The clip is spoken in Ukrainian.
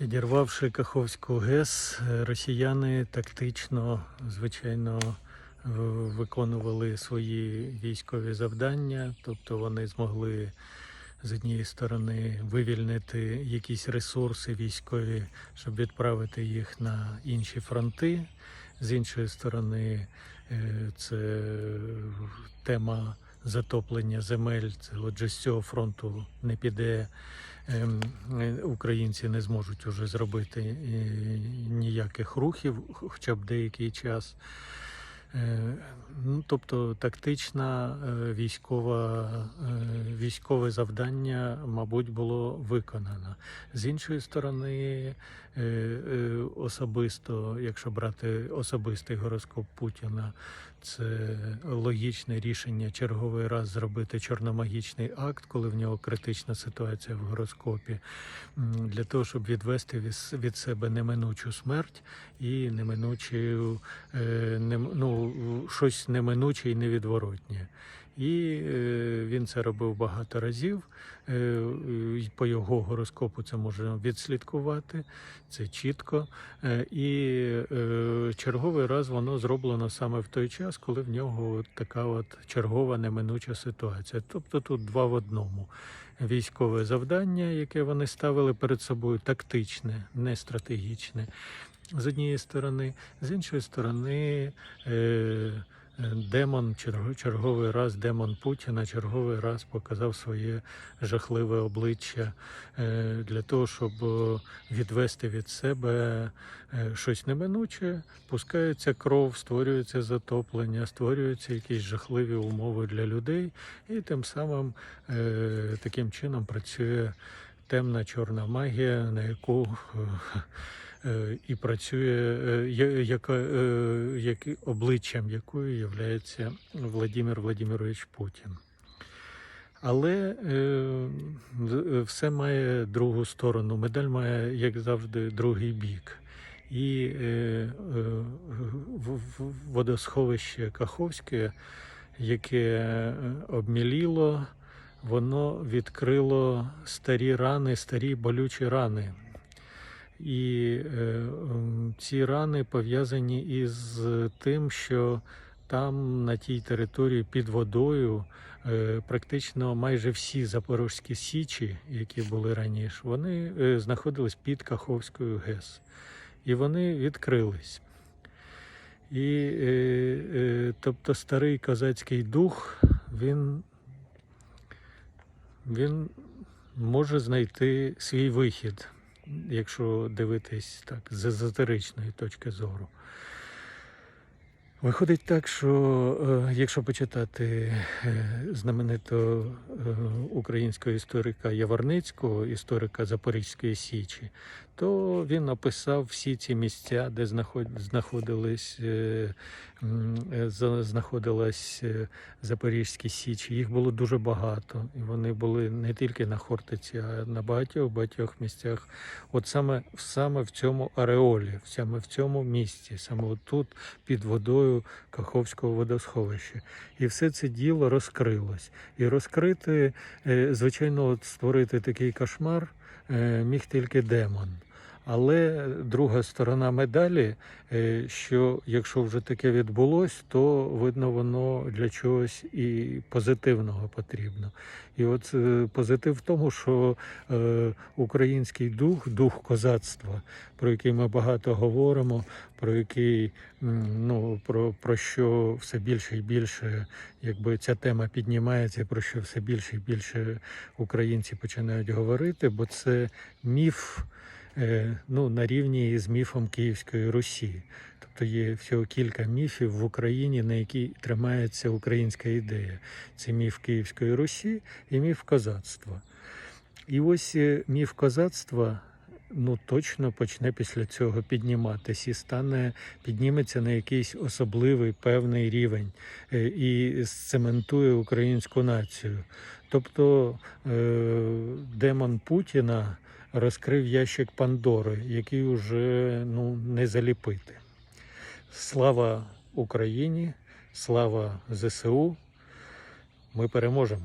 Підірвавши Каховську ГЕС, росіяни тактично, звичайно, виконували свої військові завдання, тобто вони змогли з однієї сторони вивільнити якісь ресурси військові, щоб відправити їх на інші фронти. З іншої сторони, е, це тема затоплення земель. Це отже з цього фронту не піде. ем, е, Українці не зможуть уже зробити е, ніяких рухів, хоча б деякий час. Ну, тобто тактична е, військове завдання, мабуть, було виконано. З іншої сторони, е, е, особисто, якщо брати особистий гороскоп Путіна, це логічне рішення черговий раз зробити чорномагічний акт, коли в нього критична ситуація в гороскопі, для того, щоб відвести від- себе неминучу смерть і неминучу ну, щось неминуче і невідворотнє. І е, він це робив багато разів. Е, по його гороскопу це можна відслідкувати, це чітко. Е, і черговий раз воно зроблено саме в той час, коли в нього така от чергова неминуча ситуація. Тобто тут два в одному. Військове завдання, яке вони ставили перед собою, тактичне, не стратегічне з однієї сторони, з іншої сторони, демон черг- черговий раз, демон Путіна черговий раз показав своє жахливе обличчя е, для того, щоб е, відвести від себе е, щось неминуче, пускається кров, створюється затоплення, створюються якісь жахливі умови для людей, і тим самим таким чином працює темна чорна магія, на яку е, е, і працює, е, яка, як, обличчям якої є Владимир Владимирович Путін. Але е, все має другу сторону. Медаль має, як завжди, другий бік. І е, е, водосховище Каховське, яке обміліло, воно відкрило старі рани, старі болючі рани. І е, ці рани пов'язані із тим, що там на тій території під водою е, практично майже всі запорозькі січі, які були раніше, вони е, знаходились під Каховською ГЕС. І вони відкрились. І е, е, тобто старий козацький дух, він, він може знайти свій вихід, якщо дивитись так з езотеричної точки зору. Виходить так, що е, якщо почитати е, знаменитого е, українського історика Яворницького, історика Запорізької Січі, то він описав всі ці місця, де знаходились, знаходилась е, Запорізькі Січі. Їх було дуже багато, і вони були не тільки на Хортиці, а на багатьох багатьох місцях. От саме, саме в цьому ареолі, саме в цьому місці, саме отут під водою Каховського водосховища. І все це діло розкрилось. І розкрити, е, звичайно, от створити такий кошмар е, міг тільки демон. Але друга сторона медалі, е, що якщо вже таке відбулось, то видно воно для чогось і позитивного потрібно. І от е, позитив в тому, що е, український дух, дух козацтва, про який ми багато говоримо, про який ну про, про що все більше і більше, якби ця тема піднімається, про що все більше і більше українці починають говорити, бо це міф ну, на рівні з міфом Київської Русі. Тобто є всього кілька міфів в Україні, на які тримається українська ідея. Це міф Київської Русі і міф козацтва. І ось е, міф козацтва ну, точно почне після цього підніматися і стане, підніметься на якийсь особливий певний рівень е, і сцементує українську націю. Тобто е, демон Путіна розкрив ящик Пандори, який уже ну, не заліпити. Слава Україні, слава ЗСУ! Ми переможемо!